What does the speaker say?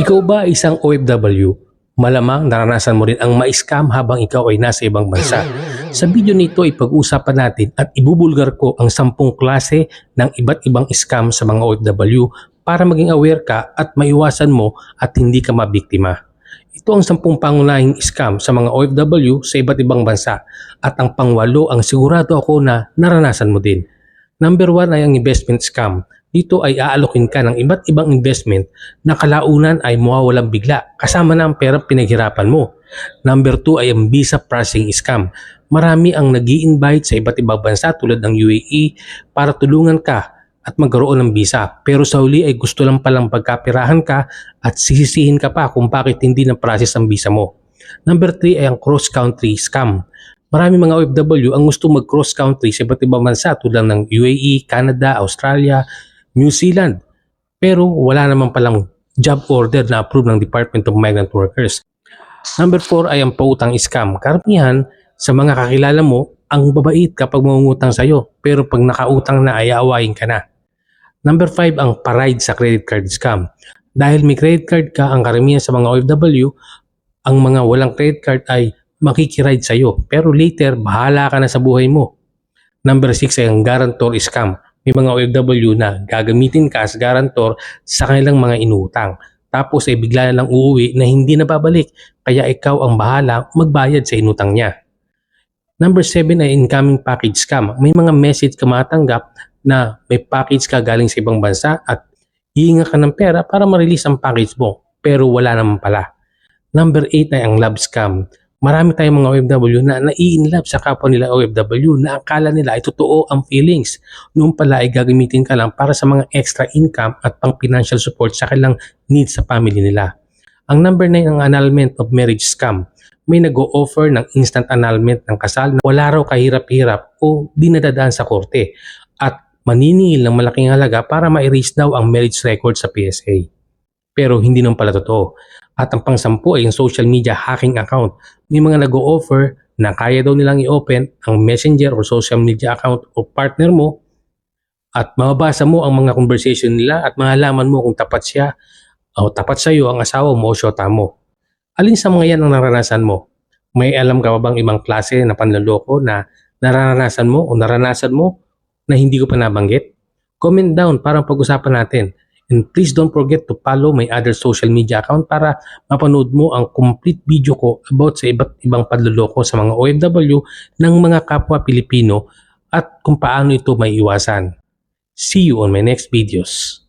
Ikaw ba isang OFW? Malamang naranasan mo rin ang ma-scam habang ikaw ay nasa ibang bansa. Sa video nito ay pag-uusapan natin at ibubulgar ko ang sampung klase ng iba't ibang scam sa mga OFW para maging aware ka at maiwasan mo at hindi ka mabiktima. Ito ang sampung pangunahing scam sa mga OFW sa iba't ibang bansa at ang pangwalo ang sigurado ako na naranasan mo din. Number one ay ang investment scam. Dito ay aalokin ka ng iba't ibang investment na kalaunan ay mawawalang bigla kasama na ang pera pinaghirapan mo. Number two ay ang visa processing scam. Marami ang nag invite sa iba't ibang bansa tulad ng UAE para tulungan ka at magkaroon ng visa. Pero sa huli ay gusto lang palang pagkapirahan ka at sisisihin ka pa kung bakit hindi na process ang visa mo. Number 3 ay ang cross-country scam. Marami mga OFW ang gusto mag-cross country sa iba't ibang bansa tulad ng UAE, Canada, Australia, New Zealand. Pero wala naman palang job order na approved ng Department of Migrant Workers. Number 4 ay ang pautang scam. Karamihan sa mga kakilala mo, ang babait kapag mangungutang sa'yo. Pero pag nakautang na ay aawayin ka na. Number 5 ang paride sa credit card scam. Dahil may credit card ka, ang karamihan sa mga OFW, ang mga walang credit card ay makikiride sa'yo. Pero later, bahala ka na sa buhay mo. Number 6 ay ang guarantor scam. May mga OFW na gagamitin ka as guarantor sa kanilang mga inutang. Tapos ay bigla na lang uuwi na hindi na babalik. Kaya ikaw ang bahala magbayad sa inutang niya. Number 7 ay incoming package scam. May mga message ka matanggap na may package ka galing sa ibang bansa at hihinga ka ng pera para ma-release ang package mo. Pero wala naman pala. Number 8 ay ang love scam. Marami tayong mga OFW na nai-inlove sa kapwa nila OFW na akala nila ay totoo ang feelings. Noong pala ay gagamitin ka lang para sa mga extra income at pang financial support sa kanilang needs sa family nila. Ang number 9 ang annulment of marriage scam. May nag-o-offer ng instant annulment ng kasal na wala raw kahirap-hirap o di nadadaan sa korte at maniningil ng malaking halaga para ma-erase daw ang marriage record sa PSA. Pero hindi naman pala totoo. At ang pangsampu ay yung social media hacking account. May mga nag-o-offer na kaya daw nilang i-open ang messenger or social media account o partner mo at mababasa mo ang mga conversation nila at malalaman mo kung tapat siya o tapat sa iyo ang asawa mo o syota mo. Alin sa mga yan ang naranasan mo? May alam ka ba bang ibang klase na panloloko na naranasan mo o naranasan mo na hindi ko pa nabanggit? Comment down para pag-usapan natin. And please don't forget to follow my other social media account para mapanood mo ang complete video ko about sa iba't ibang panloloko sa mga OFW ng mga kapwa Pilipino at kung paano ito may iwasan. See you on my next videos.